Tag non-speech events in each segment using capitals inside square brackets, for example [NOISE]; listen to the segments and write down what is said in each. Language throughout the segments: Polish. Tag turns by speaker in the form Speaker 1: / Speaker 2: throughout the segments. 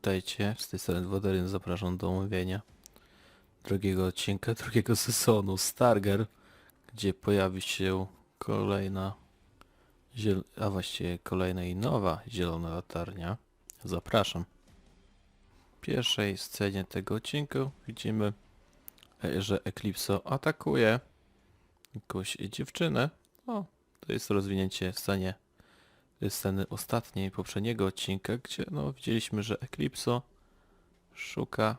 Speaker 1: Witajcie, z tej strony Wodaryn zapraszam do omówienia drugiego odcinka, [LAUGHS] drugiego sezonu Starger, gdzie pojawi się kolejna, a właściwie kolejna i nowa zielona latarnia. Zapraszam. W pierwszej scenie tego odcinka widzimy, e, że Eclipso atakuje jakąś dziewczynę. O, to jest rozwinięcie w scenie sceny ostatniej, poprzedniego odcinka, gdzie no, widzieliśmy, że Eclipso szuka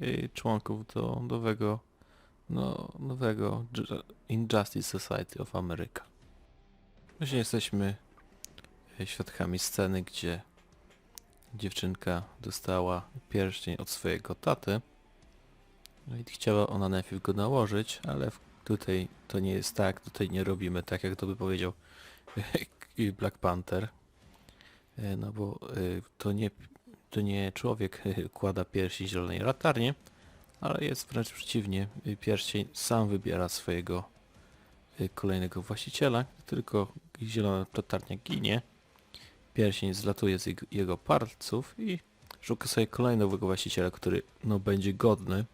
Speaker 1: y, członków do nowego, no, nowego Ju- Injustice Society of America. Właśnie jesteśmy y, świadkami sceny, gdzie dziewczynka dostała pierścień od swojego taty no i chciała ona najpierw go nałożyć, ale tutaj to nie jest tak, tutaj nie robimy tak, jak to by powiedział i Black Panther. E, No bo e, to nie, to nie człowiek e, kłada pierścień zielonej latarni, ale jest wręcz przeciwnie. Pierścień sam wybiera swojego kolejnego właściciela, tylko zielona latarnia ginie. Pierścień zlatuje z jego, palców i szuka sobie kolejnego właściciela, który no będzie godny.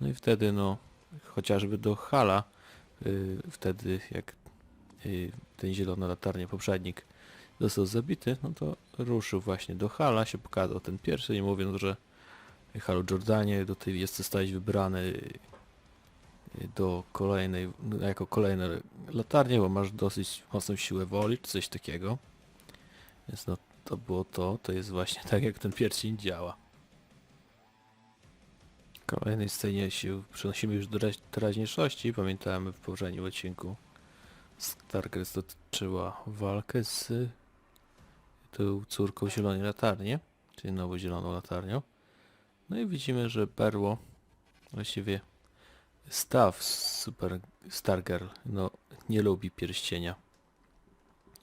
Speaker 1: No i wtedy no chociażby do Hala, wtedy jak ten zielony latarnia poprzednik został zabity, no to ruszył właśnie do Hala, się pokazał ten pierwszy i mówiąc, że Halu Jordanie do tej jest zostałeś wybrany do kolejnej, no, jako kolejne latarnie, bo masz dosyć mocną siłę woli, czy coś takiego. Więc no to było to, to jest właśnie tak jak ten pierścień działa. W kolejnej scenie się przenosimy już do teraźniejszości, pamiętamy w poprzednim odcinku Stargirls dotyczyła walkę z tą córką zielonej latarni, czyli nową zieloną latarnią. No i widzimy, że Berło, właściwie staw Super Stargirl, no nie lubi pierścienia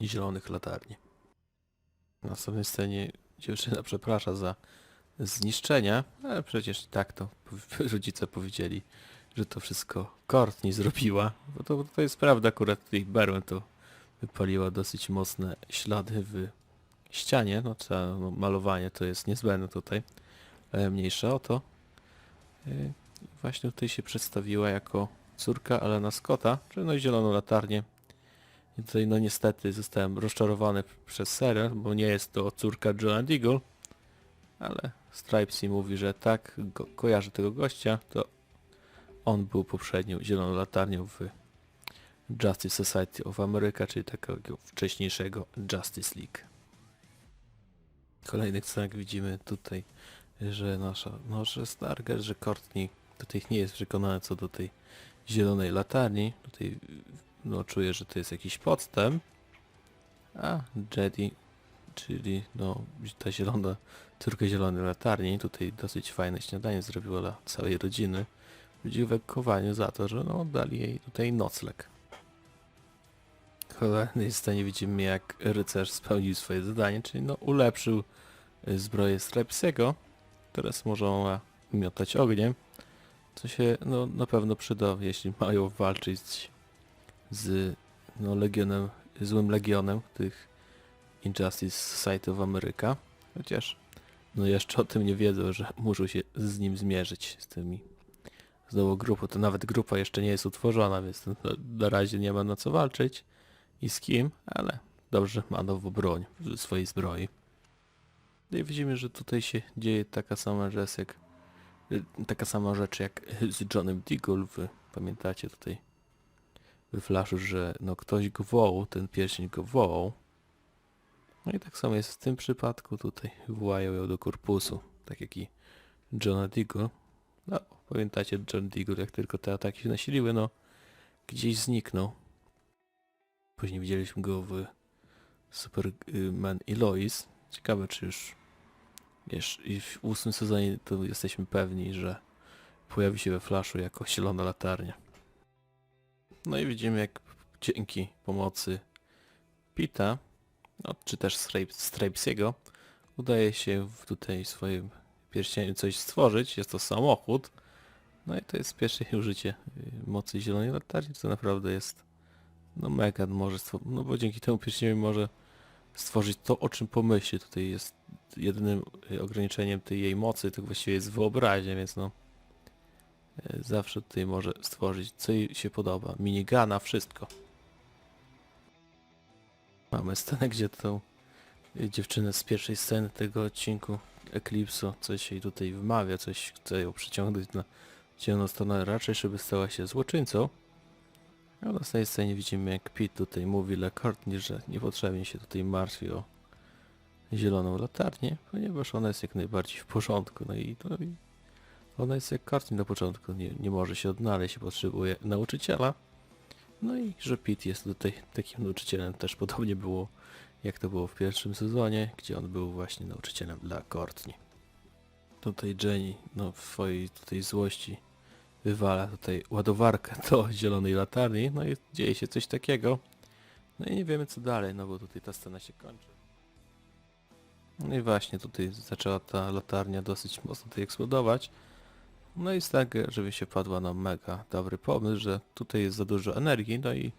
Speaker 1: zielonych latarni. W następnej scenie dziewczyna przeprasza za zniszczenia, ale przecież tak to [LAUGHS] rodzice powiedzieli, że to wszystko Courtney zrobiła, bo to, to jest prawda, akurat tej Berłem to wypaliła dosyć mocne ślady w ścianie, no trzeba, no, malowanie to jest niezbędne tutaj, ale mniejsza o to. Yy, Właśnie tutaj się przedstawiła jako córka Alena Scotta, czyli no zieloną latarnię. I tutaj no niestety zostałem rozczarowany przez serial, bo nie jest to córka Johna Deagle, ale Stripesy mówi, że tak, go, kojarzy tego gościa, to on był poprzednią zieloną latarnią w Justice Society of America, czyli takiego wcześniejszego Justice League. W kolejnych scenach widzimy tutaj, że nasza, no, że Starger, że Courtney tutaj nie jest przekonany co do tej zielonej latarni. Tutaj no, czuje, że to jest jakiś podstęp. A Jedi, czyli no ta zielona, córka zielonej latarni, tutaj dosyć fajne śniadanie zrobiła dla całej rodziny w dziękowaniu za to, że no, dali jej tutaj nocleg. W kolejnej scenie widzimy jak rycerz spełnił swoje zadanie, czyli no ulepszył y, zbroję Stripesego. Teraz może ona miotać ogniem, co się no, na pewno przyda, jeśli mają walczyć z no, legionem, złym legionem tych Injustice Society of America. Chociaż no jeszcze o tym nie wiedzą, że muszą się z nim zmierzyć, z tymi z nową grupą. To nawet grupa jeszcze nie jest utworzona, więc na, razie nie ma na co walczyć i z kim, ale dobrze ma nową broń w swojej zbroi. No i widzimy, że tutaj się dzieje taka sama rzecz jak y, taka sama rzecz jak [LAUGHS] z Johnem Deagle w, pamiętacie tutaj Flashu, że no ktoś go wołał, ten pierścień go wołał. No i tak samo jest w tym przypadku, tutaj wołają ją do korpusu, tak jak i Johna Deagle. No, pamiętacie John Deagle, jak tylko te ataki się nasiliły, no gdzieś zniknął. Później widzieliśmy go w Superman i Lois. Ciekawe, czy już wiesz, i w ósmym sezonie to jesteśmy pewni, że pojawi się we Flashu jako zielona latarnia. No i widzimy, jak dzięki pomocy Pita, no, czy też Strapesiego, udaje się w tutaj swoim pierścieniu coś stworzyć. Jest to samochód. No i to jest pierwsze użycie y, mocy zielonej latarni, co naprawdę jest no mega może no bo dzięki temu pierścieniowi może stworzyć to, o czym pomyśli. Tutaj jest jedynym y, ograniczeniem tej jej mocy, to właściwie jest wyobraźnia, więc no y, zawsze tutaj może stworzyć, co jej się podoba. Minigana, wszystko. Mamy scenę, gdzie tą dziewczynę z pierwszej sceny tego odcinku Eclipse'u, coś jej tutaj wymawia, coś chce ją przyciągnąć na ciemną stronę, raczej żeby stała się złoczyńcą. A w następnej scenie widzimy jak Pete tutaj mówi dla Courtney, że niepotrzebnie się tutaj martwi o zieloną latarnię, ponieważ ona jest jak najbardziej w porządku. No i, no i ona jest jak Courtney na początku, nie, nie może się odnaleźć potrzebuje nauczyciela. No i że Pete jest tutaj takim nauczycielem też podobnie było jak to było w pierwszym sezonie, gdzie on był właśnie nauczycielem dla Courtney. Tutaj Jenny, no w swojej tutaj złości wywala tutaj ładowarkę do zielonej latarni, no i dzieje się coś takiego. No i nie wiemy co dalej, no bo tutaj ta scena się kończy. No i właśnie tutaj zaczęła ta latarnia dosyć mocno tutaj eksplodować. No i tak, żeby się padła na mega dobry pomysł, że tutaj jest za dużo energii, no i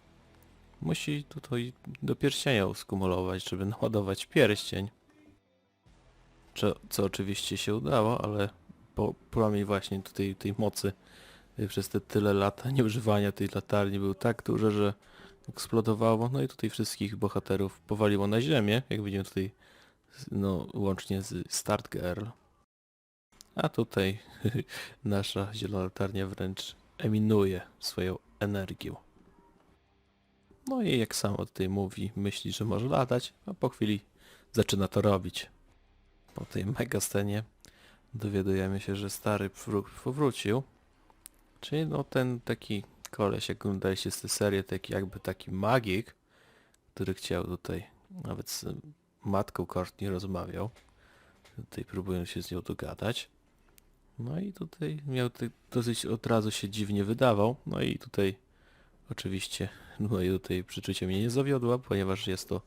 Speaker 1: musi tutaj do pierścienia skumulować, żeby naładować pierścień. Co, co oczywiście się udało, ale po promień właśnie tutaj tej mocy przez te tyle lat nieużywania tej latarni był tak duży, że eksplodowało. No i tutaj wszystkich bohaterów powaliło na ziemię, jak widzimy tutaj no łącznie z Start Girl. A tutaj [LAUGHS] nasza zielona latarnia wręcz eminuje swoją energią. No i jak samo tutaj mówi, myśli, że może latać, a po chwili zaczyna to robić. Po tej mega scenie dowiadujemy się, że stary wró- powrócił. Czyli no ten taki koleś, jak oglądaliście z tej serii, taki jakby taki magik, który chciał tutaj nawet z matką Courtney rozmawiał. Tutaj próbują się z nią dogadać. No i tutaj miał ty, dosyć od razu się dziwnie wydawał. No i tutaj oczywiście, [LAUGHS] no i tutaj przeczucie mnie nie zawiodła, ponieważ jest to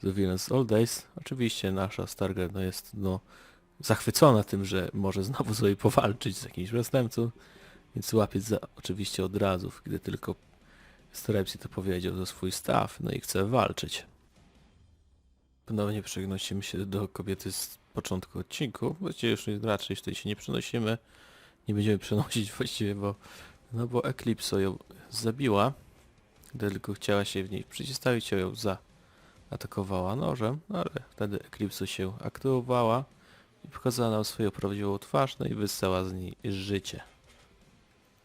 Speaker 1: The Villains All Days. Oczywiście nasza Stargirl no jest no zachwycona tym, że może znowu [LAUGHS] sobie powalczyć z jakimś przestępcą, więc łapie za oczywiście od razu, gdy tylko Strepsy to powiedział za swój staw, no i chce walczyć. Ponownie przenosimy się do kobiety z początku odcinku. Właściwie już raczej tutaj się nie przenosimy. Nie będziemy przenosić [LAUGHS] właściwie, bo no bo Eclipse ją zabiła. Gdy tylko chciała się w niej przeciwstawić, ją zaatakowała nożem, no ale wtedy Eclipse się aktywowała i pokazała nam swoją prawdziwą twarz, no i wyssała z niej życie.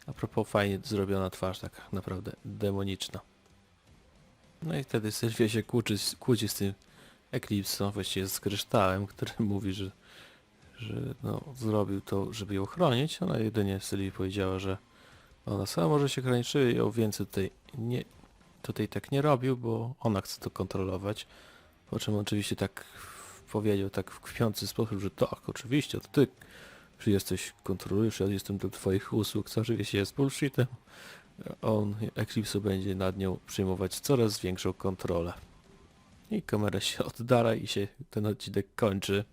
Speaker 1: A propos fajnie zrobiona twarz, tak naprawdę demoniczna. No i wtedy Sylwia się kłóci, kłóci z tym Eclipse, właściwie z kryształem, [LAUGHS] który mówi, że, że no, zrobił to, żeby ją chronić. Ona jedynie Sylwii powiedziała, że ona sama może się chronić, czy ją więcej tutaj nie, tutaj tak nie robił, bo ona chce to kontrolować. Po czym oczywiście tak powiedział tak w kpiący sposób, że tak, oczywiście, to ty czy jesteś, kontrolujesz, ja jestem do twoich usług, co oczywiście jest bullshitem. On, Eclipse będzie nad nią przyjmować coraz większą kontrolę. I kamera się oddala i się ten odcinek kończy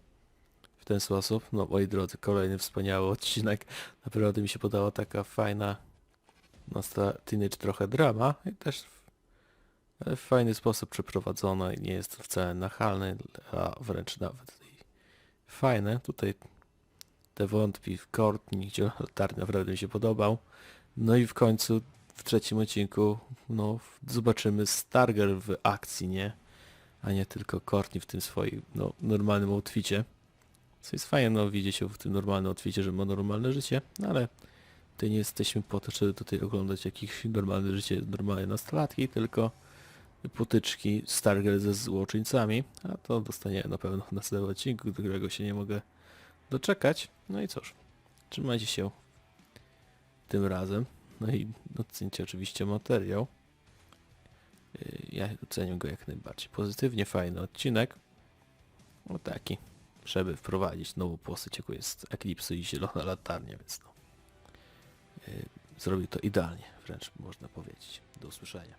Speaker 1: w ten sposób. No moi drodzy, kolejny wspaniały odcinek. Naprawdę mi się podała taka fajna nasta teenage trochę drama i też w, w fajny sposób przeprowadzona i nie jest wcale nachalny, a wręcz nawet fajne. Tutaj te wątki w Courtney, gdzie latarnia naprawdę mi się podobał. No i w końcu w trzecim odcinku no zobaczymy Stargirl w akcji, nie? A nie tylko Courtney w tym swoim no, normalnym outficie. Co jest fajne, no widzieć się w tym normalnym outficie, że ma normalne życie, no ale tutaj nie jesteśmy po to, żeby tutaj oglądać jakieś normalne życie normalnej nastolatki, tylko potyczki Stargirl ze złoczyńcami, a to dostanie na pewno w następnym odcinku, do którego się nie mogę doczekać. No i cóż, trzymajcie się tym razem. No i ocencie oczywiście materiał. Yy, Ja oceniam go jak najbardziej pozytywnie, fajny odcinek. O taki, żeby wprowadzić nową postać, jaką jest Eclipse i Zielona Latarnia, więc no. Yy, Zrobił to idealnie, wręcz można powiedzieć. Do usłyszenia.